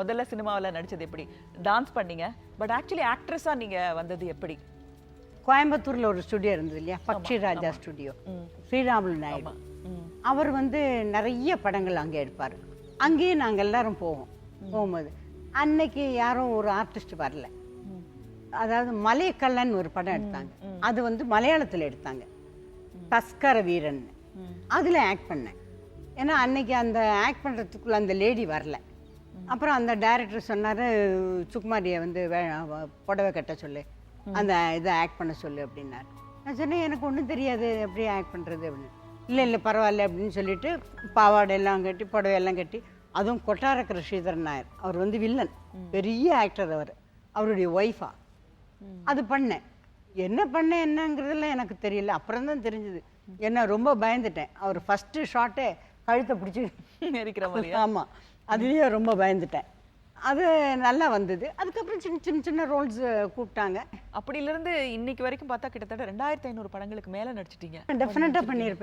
முதல்ல சினிமாவில் நடிச்சது எப்படி? டான்ஸ் பண்ணீங்க. பட் ஆக்சுவலி ஆக்ட்ரஸா நீங்க வந்தது எப்படி? கோயம்புத்தூர்ல ஒரு ஸ்டுடியோ இருந்தது இல்லையா? பக்ஷி ராஜா ஸ்டுடியோ ஸ்ரீராமுலு நாயுடு. அவர் வந்து நிறைய படங்கள் அங்கே எடுப்பார். அங்கேயே நாங்கள் எல்லாரும் போவோம் போகும்போது. அன்னைக்கு யாரும் ஒரு ஆர்டிஸ்ட் வரல. அதாவது மலையக்கல்லன் ஒரு படம் எடுத்தாங்க. அது வந்து மலையாளத்தில் எடுத்தாங்க. தஸ்கர வீரன். அதில் ஆக்ட் பண்ணேன். ஏன்னா அன்னைக்கு அந்த ஆக்ட் பண்ணுறதுக்குள்ள அந்த லேடி வரல. அப்புறம் அந்த டைரக்டர் சொன்னார் சுக்குமாரியை வந்து வே- புடவை கட்ட சொல்லு. அந்த இதை ஆக்ட் பண்ண சொல்லு அப்படின்னாரு. நான் சொன்னேன் எனக்கு ஒன்றும் தெரியாது எப்படி ஆக்ட் பண்ணுறது அப்படின்னு. இல்லை இல்லை பரவாயில்ல அப்படின்னு சொல்லிட்டு பாவாடை எல்லாம் கட்டி புடவை எல்லாம் கட்டி அதுவும் கொட்டாரக்கிற ஸ்ரீதரன் நாயர். அவர் வந்து வில்லன். பெரிய ஆக்டர் அவர். அவருடைய ஒய்ஃபா அது பண்ணேன். என்ன பண்ணேன் என்னங்கிறதுலாம் எனக்கு தெரியல. அப்புறம் தான் தெரிஞ்சது. என்ன ரொம்ப பயந்துட்டேன். அவர் ஃபஸ்ட்டு ஷாட்டே கழுத்தை பிடிச்சி இருக்கிற மாதிரி ஆமாம் அதுலேயே ரொம்ப பயந்துட்டேன். அது நல்லா வந்தது. அதுக்கப்புறம் சின்ன சின்ன சின்ன ரோல்ஸ் கூப்பிட்டாங்க. அப்படில இருந்து இன்னைக்கு வரைக்கும் பார்த்தா கிட்டத்தட்ட ரெண்டாயிரத்தி ஐநூறு படங்களுக்கு மேல நடிச்சிட்டீங்க. டெஃபினட்டாக பண்ணியிருப்பேன்.